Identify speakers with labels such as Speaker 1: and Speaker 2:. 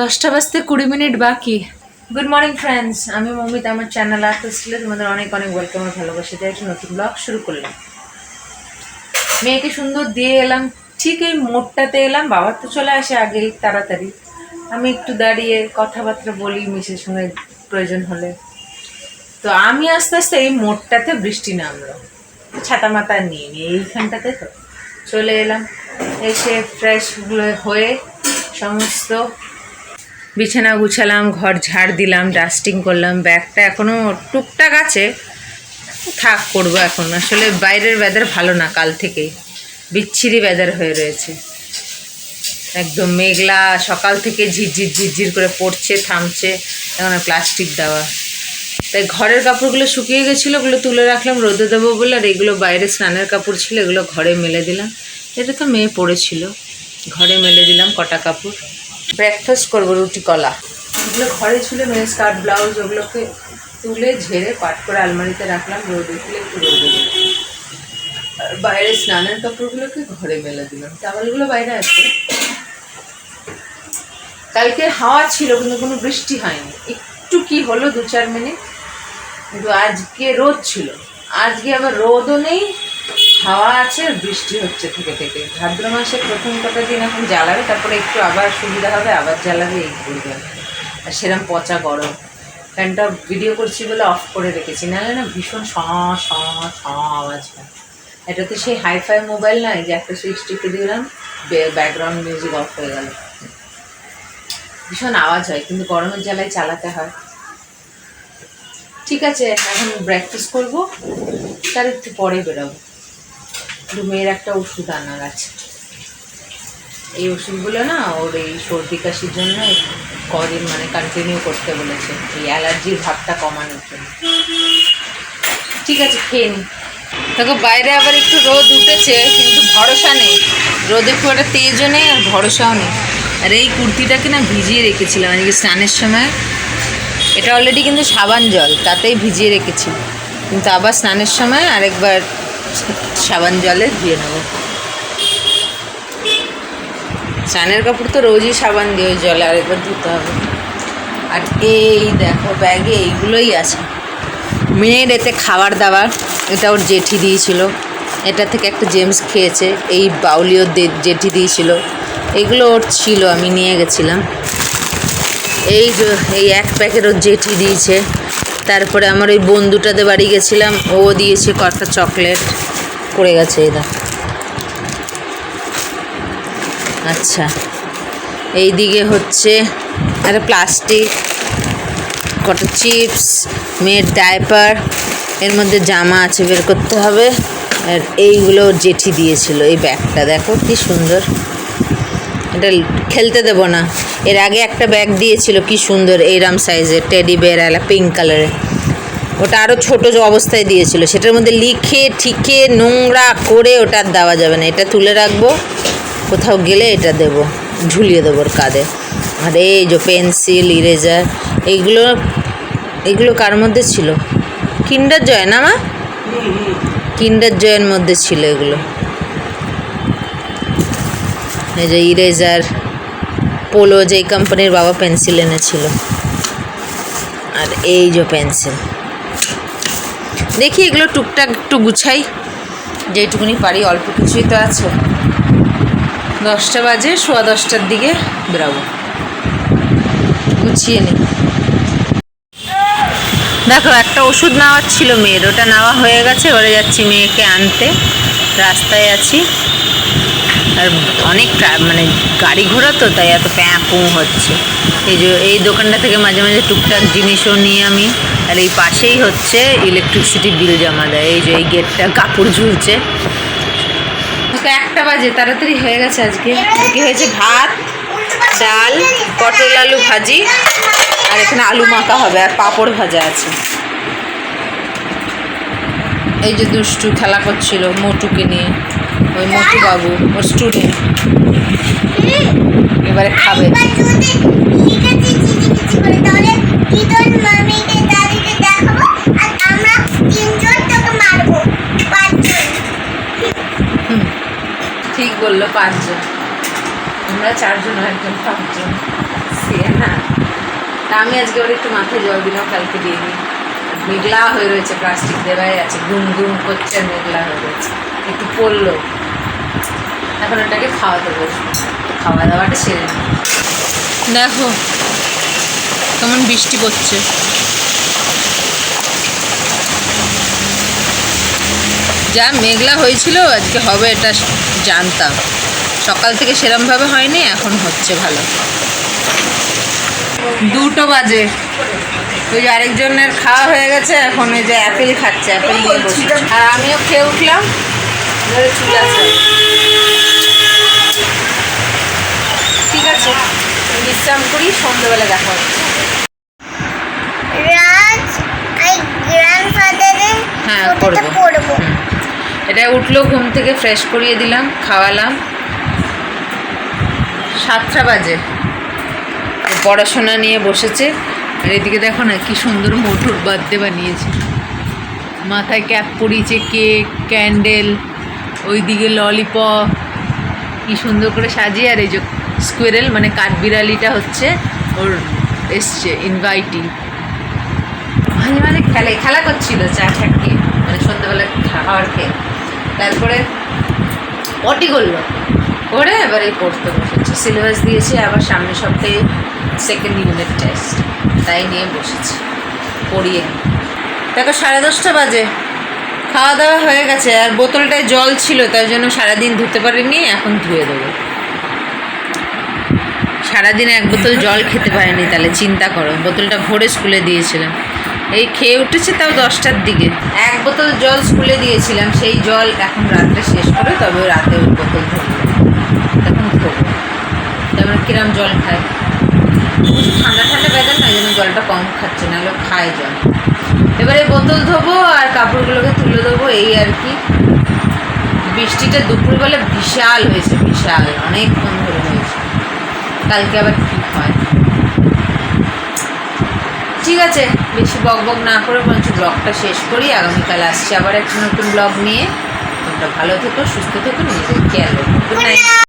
Speaker 1: দশটা বাজতে কুড়ি মিনিট বাকি। গুড মর্নিং ফ্রেন্ডস আমি মমিতা, আমার চ্যানেল আর্ট স্কুলে তোমাদের অনেক অনেক ওয়েলকাম আর ভালোবাসা দিয়ে একটা নতুন ব্লগ শুরু করলাম। মেয়েকে সুন্দর দিয়ে এলাম, ঠিক এই মোড়টাতে এলাম, বাবার তো চলে আসে আগে তাড়াতাড়ি। আমি একটু দাঁড়িয়ে কথাবার্তা বলি, মিসের সঙ্গে প্রয়োজন হলে। তো আমি আস্তে আস্তে এই মোড়টাতে বৃষ্টি নামলো। ছাতা মাতা নিয়ে নিয়ে এইখানটাতে তো চলে এলাম। এসে ফ্রেশ হয়ে সমস্ত বিছানা গুছালাম, ঘর ঝাড় দিলাম ডাস্টিং করলাম, ব্যাগটা এখনও টুকটাক আছে। থাক, করব এখন। আসলে বাইরের ওয়েদার ভালো না কাল থেকেই বিচ্ছিরি ওয়েদার হয়ে রয়েছে। একদম মেঘলা, সকাল থেকে ঝিরঝির ঝিরঝির করে পড়ছে, থামছে, এখন প্লাস্টিক দেওয়া। তাই ঘরের কাপড়গুলো শুকিয়ে গেছিল, ওগুলো তুলে রাখলাম, রোদে দেবো বলে, আর এগুলো বাইরে স্নানের কাপড় ছিল, এগুলো ঘরে মেলে দিলাম। এটা তো মেয়ে পড়েছিল। ঘরে মেলে দিলাম কটা কাপড়। ব্রেকফাস্ট করব, রুটি, কলা। এগুলো ঘরে ছিল মেয়ে স্কার্ট, ব্লাউজ ওগুলোকে তুলে ঝেড়ে পাট করে আলমারিতে রাখলাম রোদে তুলে একটু রোদে বাইরে স্নানের কাপড়গুলোকে ঘরে মেলে দিলাম। টাওয়ালগুলো বাইরে আছে। কালকে হাওয়া ছিল, কিন্তু কোনো বৃষ্টি হয়নি। একটু কি হলো দু চার মিনিট, কিন্তু আজকে রোদ ছিল। আজকে আবার রোদও নেই হাওয়া আছে, বৃষ্টি হচ্ছে থেকে থেকে। ভাদ্র মাসে প্রথম কটা দিন এখন জ্বালাবে, তারপরে একটু আবার সুবিধা হবে, আবার জ্বালাবে, এই করবে। আর সেরকম পচা গরম। ফ্যানটা ভিডিও করছি বলে অফ করে রেখেছি, নাহলে না ভীষণ স স স আওয়াজ হয়। এটা তো সেই হাইফাই মোবাইল নয় যে একটা সুইচ টিপে দিলাম ব্যাকগ্রাউন্ড মিউজিক অফ হয়ে গেল। ভীষণ আওয়াজ হয়, কিন্তু গরমের জ্বালায় চালাতে হয়। ঠিক আছে, এখন ব্রেকফাস্ট করব, তার একটু পরে বেরোবো। মেয়ের একটা ওষুধ আনার আছে। এই ওষুধগুলো না ওর এই সর্দি কাশির জন্য কদিন মানে কন্টিনিউ করতে বলেছে। এই অ্যালার্জির ভাবটা কমানোর জন্য। ঠিক আছে, খেয়ে নি। দেখো, বাইরে আবার একটু রোদ উঠেছে, কিন্তু ভরসা নেই। রোদে খুব একটা তেজও নেই আর ভরসাও নেই। আর এই কুর্তিটাকে না ভিজিয়ে রেখেছিলাম আজকে স্নানের সময়। এটা অলরেডি কিন্তু সাবান জল, তাতেই ভিজিয়ে রেখেছি। কিন্তু আবার স্নানের সময় আরেকবার সাবান জলে ধুয়ে নেব। স্নানের কাপড় তো রোজই সাবান দিয়ে ওই জলে আরেকবার ধুতে হবে। আর এই দেখো ব্যাগে এইগুলোই আছে। মেয়ের এতে খাবার দাবার, এটা ওর জেঠি দিয়েছিল। এটা থেকে একটা জেমস খেয়েছে, এই বাউলিও জেঠি দিয়েছিল। এগুলো ওর ছিল, আমি নিয়ে গেছিলাম। এই এই এক প্যাকেট ওর জেঠি দিয়েছে। তারপরে আমার ওই বন্ধুটাতে বাড়ি গেছিলাম, ও দিয়েছে কটা চকলেট। পড়ে গেছে দেখ। আচ্ছা এই দিকে হচ্ছে একটা প্লাস্টিক, কটা চিপস, মেয়ের ডাইপার, এর মধ্যে জামা আছে বের করতে হবে। আর এইগুলো জেঠি দিয়েছিল, এই ব্যাগটা, দেখো কি সুন্দর। এটা খেলতে দেবো না। এর আগে একটা ব্যাগ দিয়েছিল কি সুন্দর এইরাম সাইজের টেডি বেয়ার আলা পিঙ্ক কালারের ওটা আরও ছোটো অবস্থায় দিয়েছিল। সেটার মধ্যে লিখে, ঠিকে, নোংরা করে ওটা দেওয়া যাবে না। এটা তুলে রাখব, কোথাও গেলে এটা দেবো, ঝুলিয়ে দেবো ওর কাঁধে। আর এই যে পেন্সিল ইরেজার এইগুলো এগুলো কার মধ্যে ছিল? কিন্ডার জয় না মা? কিন্ডার জয়ের মধ্যে ছিল এগুলো। এই যে ইরেজার পোলো যেই কোম্পানির বাবা পেন্সিল এনেছিল। আর এই যে পেন্সিল দেখি এগুলো টুকটাক একটু গুছাই। যেটুকুনি পারি, অল্প কিছুই তো আছে। দশটা বাজে, সোয়া দশটার দিকে বেরাবো। গুছিয়ে নিই দেখো, একটা ওষুধ নেওয়ার ছিল মেয়ের। ওটা নেওয়া হয়ে গেছে, এবারে যাচ্ছি মেয়েকে আনতে। রাস্তায় আছি। আর অনেক মানে গাড়ি ঘোড়া তো, তাই এত প্যাঁ পুঁ হচ্ছে। এই যে, এই দোকানটা থেকে মাঝে মাঝে টুকটাক জিনিসও নিয়ে আমি। আর এই পাশেই হচ্ছে ইলেকট্রিসিটি বিল জমা দেয়। এই যে, এই গেটটা কাপড় ঝুলছে। একটা বাজে, তাড়াতাড়ি হয়ে গেছে আজকে। আজকে হয়েছে ভাত, ডাল, পটল আলু ভাজি, আর এখানে আলু মাখা হবে, আর পাঁপড় ভাজা আছে। এই যে দুষ্টু খেলা করছিল, মোটুকে নিয়ে। ওই মোটু বাবু ওর স্টুডেন্ট এবারে খাবে। ঠিক বলল পাঁচজন। আমরা চারজন একজন পাঁচজন। সেম তা আমি আজকে ওর একটু মাথায় জল দিলাম, কালকে দিয়ে দিই। মেঘলা হয়ে রয়েছে প্লাস্টিক দেওয়াই আছে গুম গুম করছে মেঘলা হয়ে রয়েছে। একটু পড়ল। এখন ওটাকে খাওয়াতে বসবো। খাওয়া দাওয়াটা সেরে দেখো কেমন বৃষ্টি পড়ছে। যা মেঘলা হয়েছিল আজকে হবে এটা জানতাম। সকাল থেকে সেরমভাবে হয়নি এখন হচ্ছে ভালো। দুটো বাজে। ওই যে আরেকজনের খাওয়া হয়ে গেছে এখন ওই যে অ্যাপেল খাচ্ছে অ্যাপেল নিয়ে বসে আর আমিও খেয়ে উঠলাম। চুল আছে। ঠিক আছে বিশ্রাম করি সন্ধ্যেবেলা দেখা হচ্ছে হ্যাঁ, করব। এটা উঠল ঘুম থেকে ফ্রেশ করিয়ে দিলাম খাওয়ালাম। সাতটা বাজে। পড়াশোনা নিয়ে বসেছে। আর এদিকে দেখো না কি সুন্দর মোটর বার্থডে বানিয়েছে। মাথায় ক্যাপ পরিয়েছে কেক, ক্যান্ডেল, ওইদিকে ললিপপ। কি সুন্দর করে সাজিয়ে আর এই যে স্কোয়ারেল মানে কাঠবিড়ালিটা হচ্ছে ওর এসছে ইনভাইটিং মাঝে মাঝে খেলে, খেলা করছিল চা টা খেয়ে মানে সন্ধ্যাবেলা খাওয়ার খেয়ে। তারপরে পটি করল। করে এবারে পড়তে বসেছে। সিলেবাস দিয়েছে, আবার সামনের সপ্তাহে সেকেন্ড ইউনিট টেস্ট তাই নিয়ে বসেছি। পড়িয়ে। দেখো, সাড়ে দশটা বাজে। খাওয়া দাওয়া হয়ে গেছে। আর বোতলটায় জল ছিল, তাই জন্য সারাদিন ধুতে পারিনি, এখন ধুয়ে দেবো। সারাদিন এক বোতল জল খেতে পারিনি, তাহলে চিন্তা করো। বোতলটা ভরে স্কুলে দিয়েছিলাম। এই খেয়ে উঠেছে তাও দশটার দিকে। এক বোতল জল স্কুলে দিয়েছিলাম, সেই জল এখন রাত্রে শেষ করে তবে রাতে ওই বোতল ধরবো। তখন ধরবো। তারপরে কিরম জল খায়? ঠান্ডা ঠান্ডা বেদার না জন্য জলটা কম খাচ্ছে না খায় জল এবারে বোতল ধোবো আর কাপড়গুলোকে তুলে দেবো এই আর কি বৃষ্টিটা দুপুরবেলা বিশাল হয়েছে বিশাল অনেকক্ষণ ধরে হয়েছে কালকে আবার কী হয় ঠিক আছে বেশি বক বক না করে বরঞ্চ ব্লগটা শেষ করি আগামীকাল আসছি আবার একটা নতুন ব্লগ নিয়ে তোমরা ভালো থেকো সুস্থ থেকো নিজেদের খেয়াল রেখো গুড নাইট